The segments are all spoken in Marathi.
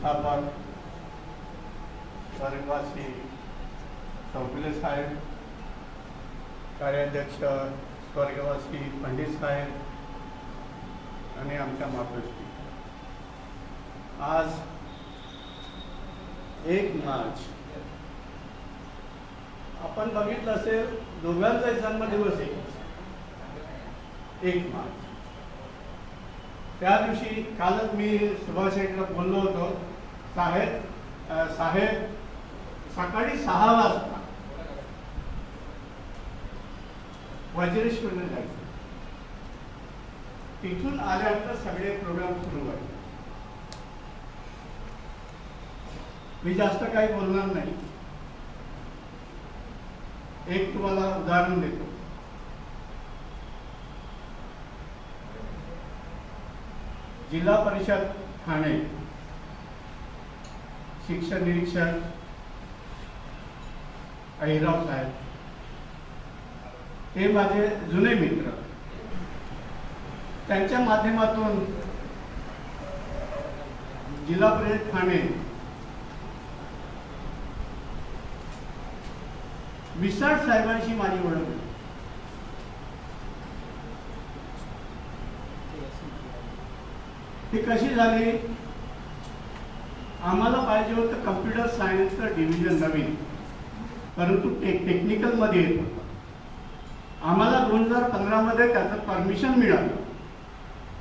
संस्थापक स्वर्गवासी चौगुले साहेब कार्याध्यक्ष स्वर्गवासी पंडित साहेब आणि आमच्या मातोश्री. आज एक मार्च. आपण बघितलं असेल दोघांचा जन्मदिवस एक मार्च. त्या दिवशी कालच मी सुभाष शेठला बोललो होतो साहेब साहेब सकाळी सहा वाजता वज्रेश्वरला जायचं. तिथून आल्यानंतर सगळे प्रोग्राम सुरू व्हायचे. मी जास्त काही बोलणार नाही. एक तुम्हाला उदाहरण देतो. जिल्हा परिषद ठाणे. शिक्षण निरीक्षक अहिराव साहेब. हे माझे जुने मित्र. त्यांच्या माध्यमातून जिल्हा परिषद ठाणे विसाड साहेबांशी माझी ओळख झाली. ती कशी झाली? आम्हाला पाहिजे होतं कम्प्युटर सायन्सचं डिव्हिजन नवीन. परंतु टेक टेक्निकलमध्ये येत होतं. आम्हाला दोन हजार पंधरामध्ये त्याचं परमिशन मिळालं.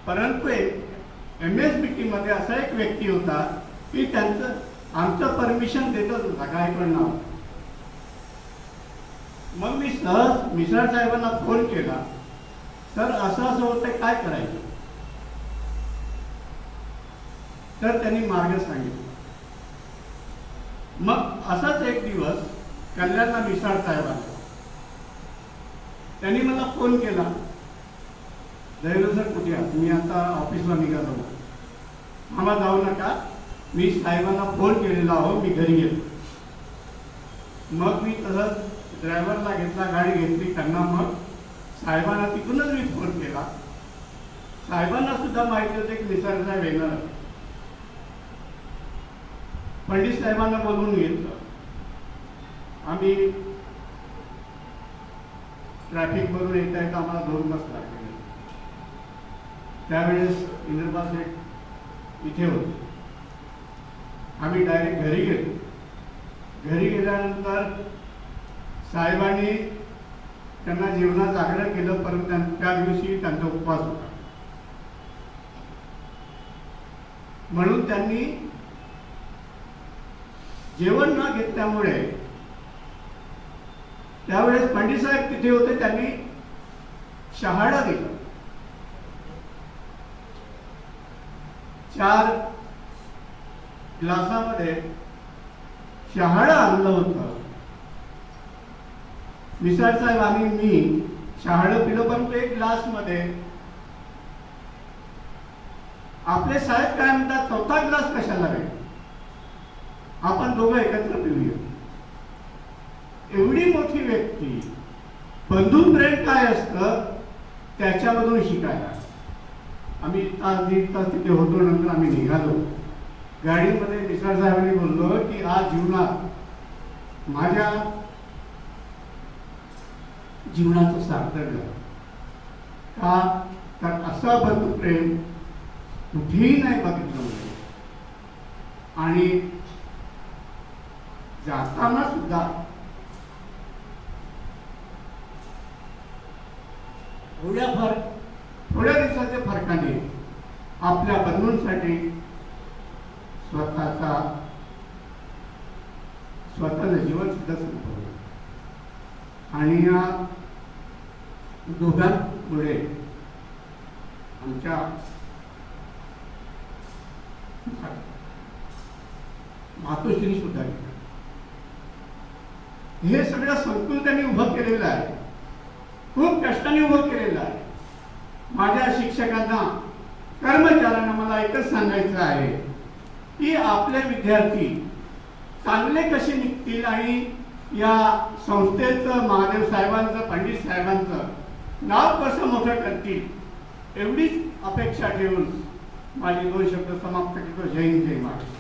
परंतु एम एस बी टीमध्ये असा एक व्यक्ती होता की त्यांचं आमचं परमिशन देतच होता गायकवाड नाव. मग मी सहज मिसळ साहेबांना फोन केला. तर असं असं होतं काय करायचं? तर त्यांनी मार्ग सांगितला. मग असाच एक दिवस कल्याणला मिसाळ साहेब आले. त्यांनी मला फोन केला. जयलो सर कुठे आहात? मी आता ऑफिसला निघालो. आम्हा जाऊ नका. मी साहेबांना फोन केलेला आहो. मी घरी येतो. मग मी तसंच ड्रायव्हरला घेतला गाडी घेतली. त्यांना मग साहेबांना तिकडूनच मी फोन केला. साहेबांना सुद्धा माहिती होते की निसर्ग साहेब येणार पंडित साहेबांना बोलवून घेतलं आम्ही ट्रॅफिक भरून येता येता आम्हाला दोन तास लागले. त्यावेळेस इंद्रबा शेठ इथे होते. आम्ही डायरेक्ट घरी गेलो. घरी गेल्यानंतर साहेबांनी त्यांना जीवनात आग्रह केलं परंतु त्या दिवशी त्यांचा उपवास होता. म्हणून त्यांनी जेवण न घेतल्यामुळे त्यावेळेस पंडित साहेब तिथे होते त्यांनी शहाडा दिला. चार ग्लासामध्ये शहाडा आणलं होतं. मिसाळ साहेब आणि मी शहाळं पिलं पण एक ग्लासमध्ये आपले साहेब काय म्हणतात चौथा ग्लास कशाला रे आपण दोघं एकत्र पिऊया. एवढी मोठी व्यक्ती बंधू प्रेम काय असतं त्याच्यामधून शिकायला. आम्ही तास दीड तास तिथे होतो नंतर आम्ही निघालो. गाडीमध्ये निसार साहेबांनी बोललो की आज जीवनात माझ्या जीवनाचं सार्थक झालं. का? तर असं बंधू प्रेम कुठेही नाही बघितलं म्हणजे. आणि जाताना सुद्धा थोड्या फार थोड्या दिवसाच्या फरकाने आपल्या बंधूंसाठी स्वतःचा स्वतःचं जीवन सुद्धा संपवलं आणि या दोघांमुळे आमच्या मातोश्री सुद्धा गेल्या. हे सगळं संकुल त्यांनी उभं केलेलं आहे. खूप कष्टाने उभं केलेलं आहे. माझ्या शिक्षकांना कर्मचाऱ्यांना मला एकच सांगायचं आहे की आपले विद्यार्थी चांगले कसे निघतील आणि या संस्थेचं महादेव साहेबांचं पंडित साहेबांचं नाव कसं मोठं करतील एवढीच अपेक्षा ठेवून माझे दोन शब्द समाप्त करतो. जय हिंद जय महाराष्ट्र.